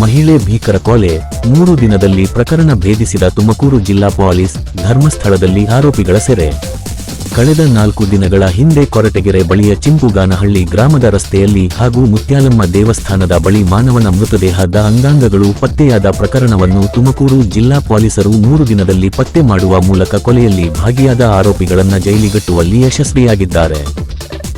ಮಹಿಳೆ ಭೀಕರ ಕೊಲೆ, ಮೂರು ದಿನದಲ್ಲಿ ಪ್ರಕರಣ ಭೇದಿಸಿದ ತುಮಕೂರು ಜಿಲ್ಲಾ ಪೊಲೀಸ್ ಧರ್ಮಸ್ಥಳದಲ್ಲಿ ಆರೋಪಿಗಳ ಸೆರೆ. ಕಳೆದ ನಾಲ್ಕು ದಿನಗಳ ಹಿಂದೆ ಕೊರಟಗೆರೆ ಬಳಿಯ ಚಿಂಪುಗಾನಹಳ್ಳಿ ಗ್ರಾಮದ ರಸ್ತೆಯಲ್ಲಿ ಹಾಗೂ ಮುತ್ಯಾಲಮ್ಮ ದೇವಸ್ಥಾನದ ಬಳಿ ಮಾನವನ ಮೃತದೇಹದ ಅಂಗಾಂಗಗಳು ಪತ್ತೆಯಾದ ಪ್ರಕರಣವನ್ನು ತುಮಕೂರು ಜಿಲ್ಲಾ ಪೊಲೀಸರು ಮೂರು ದಿನದಲ್ಲಿ ಪತ್ತೆ ಮಾಡುವ ಮೂಲಕ ಕೊಲೆಯಲ್ಲಿ ಭಾಗಿಯಾದ ಆರೋಪಿಗಳನ್ನು ಜೈಲಿಗಟ್ಟುವಲ್ಲಿ ಯಶಸ್ವಿಯಾಗಿದ್ದಾರೆ.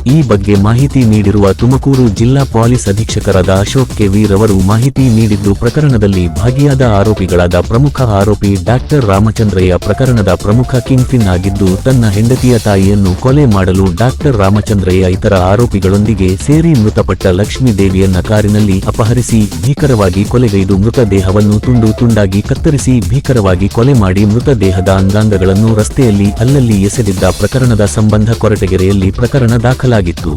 ಈ ಬಗ್ಗೆ ಮಾಹಿತಿ ನೀಡಿರುವ ತುಮಕೂರು ಜಿಲ್ಲಾ ಪೊಲೀಸ್ ಅಧೀಕ್ಷಕರಾದ ಅಶೋಕ್ ಕೆ ಅವರು ಮಾಹಿತಿ ನೀಡಿದ್ದು ಪ್ರಕರಣದಲ್ಲಿ ಭಾಗಿಯಾದ ಆರೋಪಿಗಳಾದ ಪ್ರಮುಖ ಆರೋಪಿ ಡಾಕ್ಟರ್ ರಾಮಚಂದ್ರಯ್ಯ ಪ್ರಕರಣದ ಪ್ರಮುಖ ಕಿಂಗ್ಪಿನ್ ಆಗಿದ್ದು, ತನ್ನ ಹೆಂಡತಿಯ ತಾಯಿಯನ್ನು ಕೊಲೆ ಮಾಡಲು ಡಾಕ್ಟರ್ ರಾಮಚಂದ್ರಯ್ಯ ಇತರ ಆರೋಪಿಗಳೊಂದಿಗೆ ಸೇರಿ ಮೃತಪಟ್ಟ ಲಕ್ಷ್ಮೀ ದೇವಿಯನ್ನ ಕಾರಿನಲ್ಲಿ ಅಪಹರಿಸಿ, ಭೀಕರವಾಗಿ ಕೊಲೆಗೈದು ಮೃತದೇಹವನ್ನು ತುಂಡು ತುಂಡಾಗಿ ಕತ್ತರಿಸಿ, ಭೀಕರವಾಗಿ ಕೊಲೆ ಮಾಡಿ ಮೃತದೇಹದ ಅಂಗಾಂಗಗಳನ್ನು ರಸ್ತೆಯಲ್ಲಿ ಅಲ್ಲಲ್ಲಿ ಎಸೆದಿದ್ದ ಪ್ರಕರಣದ ಸಂಬಂಧ ಕೊರಟಗೆರೆಯಲ್ಲಿ ಪ್ರಕರಣ ದಾಖಲಾಗಿತ್ತು.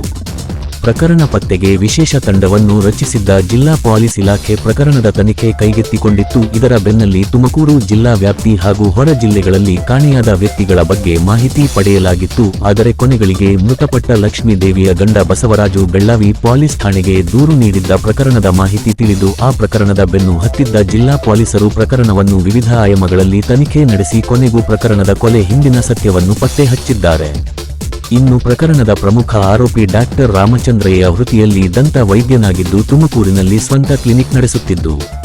ಪ್ರಕರಣ ಪತ್ತೆಗೆ ವಿಶೇಷ ತಂಡವನ್ನು ರಚಿಸಿದ್ದ ಜಿಲ್ಲಾ ಪೊಲೀಸ್ ಇಲಾಖೆ ಪ್ರಕರಣದ ತನಿಖೆ ಕೈಗೆತ್ತಿಕೊಂಡಿತ್ತು. ಇದರ ಬೆನ್ನಲ್ಲಿ ತುಮಕೂರು ಜಿಲ್ಲಾ ವ್ಯಾಪ್ತಿ ಹಾಗೂ ಹೊರ ಜಿಲ್ಲೆಗಳಲ್ಲಿ ಕಾಣೆಯಾದ ವ್ಯಕ್ತಿಗಳ ಬಗ್ಗೆ ಮಾಹಿತಿ ಪಡೆಯಲಾಗಿತ್ತು. ಆದರೆ ಕೊನೆಗಳಿಗೆ ಮೃತಪಟ್ಟ ಲಕ್ಷ್ಮೀ ದೇವಿಯ ಗಂಡ ಬಸವರಾಜು ಬೆಳ್ಳಾವಿ ಪೊಲೀಸ್ ಠಾಣೆಗೆ ದೂರು ನೀಡಿದ್ದ ಪ್ರಕರಣದ ಮಾಹಿತಿ ತಿಳಿದು ಆ ಪ್ರಕರಣದ ಬೆನ್ನು ಹತ್ತಿದ್ದ ಜಿಲ್ಲಾ ಪೊಲೀಸರು ಪ್ರಕರಣವನ್ನು ವಿವಿಧ ಆಯಾಮಗಳಲ್ಲಿ ತನಿಖೆ ನಡೆಸಿ ಕೊನೆಗೂ ಪ್ರಕರಣದ ಕೊಲೆ ಹಿಂದಿನ ಸತ್ಯವನ್ನು ಪತ್ತೆ ಹಚ್ಚಿದ್ದಾರೆ ಇನ್ನು ಪ್ರಕರಣದ ಪ್ರಮುಖ ಆರೋಪಿ ಡಾಕ್ಟರ್ ರಾಮಚಂದ್ರಯ್ಯ ವೃತ್ತಿಯಲ್ಲಿ ದಂತ ವೈದ್ಯನಾಗಿದ್ದು ತುಮಕೂರಿನಲ್ಲಿ ಸ್ವಂತ ಕ್ಲಿನಿಕ್ ನಡೆಸುತ್ತಿದ್ದು.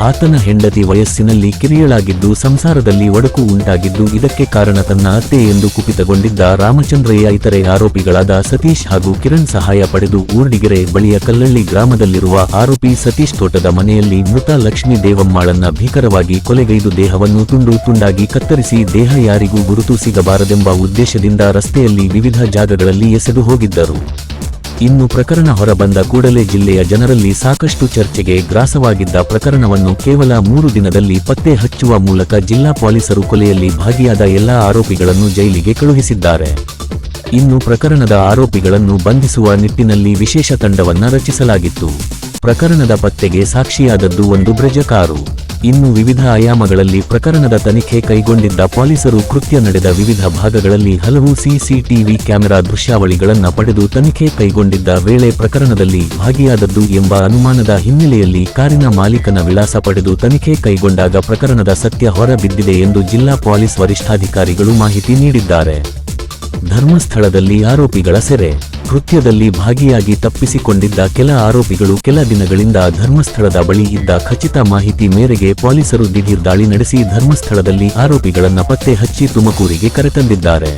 ಆತನ ಹೆಂಡತಿ ವಯಸ್ಸಿನಲ್ಲಿ ಕಿರಿಯಳಾಗಿದ್ದು ಸಂಸಾರದಲ್ಲಿ ಒಡಕು ಉಂಟಾಗಿದ್ದು ಇದಕ್ಕೆ ಕಾರಣ ತನ್ನ ಅತ್ತೆ ಎಂದು ಕುಪಿತಗೊಂಡಿದ್ದ ರಾಮಚಂದ್ರಯ್ಯ ಇತರೆ ಆರೋಪಿಗಳಾದ ಸತೀಶ್ ಹಾಗೂ ಕಿರಣ್ ಸಹಾಯ ಪಡೆದು ಊರ್ಡಿಗೆರೆ ಬಳಿಯ ಕಲ್ಲಳ್ಳಿ ಗ್ರಾಮದಲ್ಲಿರುವ ಆರೋಪಿ ಸತೀಶ್ ತೋಟದ ಮನೆಯಲ್ಲಿ ಮೃತ ಲಕ್ಷ್ಮೀ ದೇವಮ್ಮಾಳನ್ನ ಭೀಕರವಾಗಿ ಕೊಲೆಗೈದು ದೇಹವನ್ನು ತುಂಡು ತುಂಡಾಗಿ ಕತ್ತರಿಸಿ ದೇಹ ಯಾರಿಗೂ ಗುರುತು ಸಿಗಬಾರದೆಂಬ ಉದ್ದೇಶದಿಂದ ರಸ್ತೆಯಲ್ಲಿ ವಿವಿಧ ಜಾಗಗಳಲ್ಲಿ ಎಸೆದು ಹೋಗಿದ್ದರು. ಇನ್ನು ಪ್ರಕರಣ ಹೊರಬಂದ ಕೂಡಲೇ ಜಿಲ್ಲೆಯ ಜನರಲ್ಲಿ ಸಾಕಷ್ಟು ಚರ್ಚೆಗೆ ಗ್ರಾಸವಾಗಿದ್ದ ಪ್ರಕರಣವನ್ನು ಕೇವಲ ಮೂರು ದಿನದಲ್ಲಿ ಪತ್ತೆ ಹಚ್ಚುವ ಮೂಲಕ ಜಿಲ್ಲಾ ಪೊಲೀಸರು ಕೊಲೆಯಲ್ಲಿ ಭಾಗಿಯಾದ ಎಲ್ಲಾ ಆರೋಪಿಗಳನ್ನು ಜೈಲಿಗೆ ಕಳುಹಿಸಿದ್ದಾರೆ. ಇನ್ನು ಪ್ರಕರಣದ ಆರೋಪಿಗಳನ್ನು ಬಂಧಿಸುವ ನಿಟ್ಟಿನಲ್ಲಿ ವಿಶೇಷ ತಂಡವನ್ನ ರಚಿಸಲಾಗಿತ್ತು. ಪ್ರಕರಣದ ಪತ್ತೆಗೆ ಸಾಕ್ಷಿಯಾದದ್ದು ಒಂದು ಬ್ರಜ ಕಾರು ಇನ್ನು ವಿವಿಧ ಆಯಾಮಗಳಲ್ಲಿ ಪ್ರಕರಣದ ತನಿಖೆ ಕೈಗೊಂಡಿದ್ದ ಪೊಲೀಸರು ಕೃತ್ಯ ನಡೆದ ವಿವಿಧ ಭಾಗಗಳಲ್ಲಿ ಹಲವು ಸಿಸಿಟಿವಿ ಕ್ಯಾಮೆರಾ ದೃಶ್ಯಾವಳಿಗಳನ್ನು ಪಡೆದು ತನಿಖೆ ಕೈಗೊಂಡಿದ್ದ ವೇಳೆ ಪ್ರಕರಣದಲ್ಲಿ ಭಾಗಿಯಾದದ್ದು ಎಂಬ ಅನುಮಾನದ ಹಿನ್ನೆಲೆಯಲ್ಲಿ ಕಾರಿನ ಮಾಲೀಕನ ವಿಳಾಸ ಪಡೆದು ತನಿಖೆ ಕೈಗೊಂಡಾಗ ಪ್ರಕರಣದ ಸತ್ಯ ಹೊರಬಿದ್ದಿದೆ ಎಂದು ಜಿಲ್ಲಾ ಪೊಲೀಸ್ ವರಿಷ್ಠಾಧಿಕಾರಿಗಳು ಮಾಹಿತಿ ನೀಡಿದ್ದಾರೆ. ಧರ್ಮಸ್ಥಳದಲ್ಲಿ ಆರೋಪಿಗಳ ಸೆರೆ. ಕೃತ್ಯದಲ್ಲಿ ಭಾಗಿಯಾಗಿ ತಪ್ಪಿಸಿಕೊಂಡಿದ್ದ ಕೆಲ ಆರೋಪಿಗಳು ಕೆಲ ದಿನಗಳಿಂದ ಧರ್ಮಸ್ಥಳದ ಬಳಿ ಇದ್ದ ಖಚಿತ ಮಾಹಿತಿ ಮೇರೆಗೆ ಪೊಲೀಸರು ದಿಢೀರ್ ದಾಳಿ ನಡೆಸಿ ಧರ್ಮಸ್ಥಳದಲ್ಲಿ ಆರೋಪಿಗಳನ್ನು ಪತ್ತೆ ಹಚ್ಚಿ ತುಮಕೂರಿಗೆ ಕರೆತಂದಿದ್ದಾರೆ.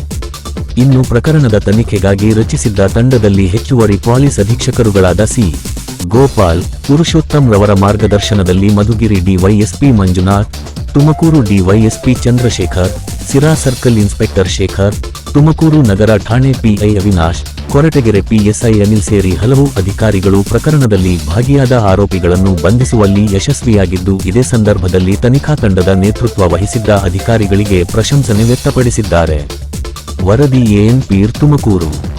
ಇನ್ನು ಪ್ರಕರಣದ ತನಿಖೆಗಾಗಿ ರಚಿಸಿದ್ದ ತಂಡದಲ್ಲಿ ಹೆಚ್ಚುವರಿ ಪೊಲೀಸ್ ಅಧೀಕ್ಷಕರುಗಳಾದ ಸಿ. ಗೋಪಾಲ್, ಪುರುಷೋತ್ತಮ್ ರವರ ಮಾರ್ಗದರ್ಶನದಲ್ಲಿ Madhugiri DySP Manjunath, Tumakuru DySP Chandrashekar, Sira circle inspector Shekar, Tumakuru ನಗರ ಠಾಣೆ ಪಿಐ ಅವಿನಾಶ್ ಕೊರಟಗೆರೆ ಪಿಎಸ್ಐ ಅನಿಲ್ ಸೇರಿ ಹಲವು ಅಧಿಕಾರಿಗಳು ಪ್ರಕರಣದಲ್ಲಿ ಭಾಗಿಯಾದ ಆರೋಪಿಗಳನ್ನು ಬಂಧಿಸುವಲ್ಲಿ ಯಶಸ್ವಿಯಾಗಿದ್ದು, ಇದೇ ಸಂದರ್ಭದಲ್ಲಿ ತನಿಖಾ ತಂಡದ ನೇತೃತ್ವ ವಹಿಸಿದ್ದ ಅಧಿಕಾರಿಗಳಿಗೆ ಪ್ರಶಂಸನೆ ವ್ಯಕ್ತಪಡಿಸಿದ್ದಾರೆ. ವರದಿ ಎನ್ ಪೀರ್ ತುಮಕೂರು.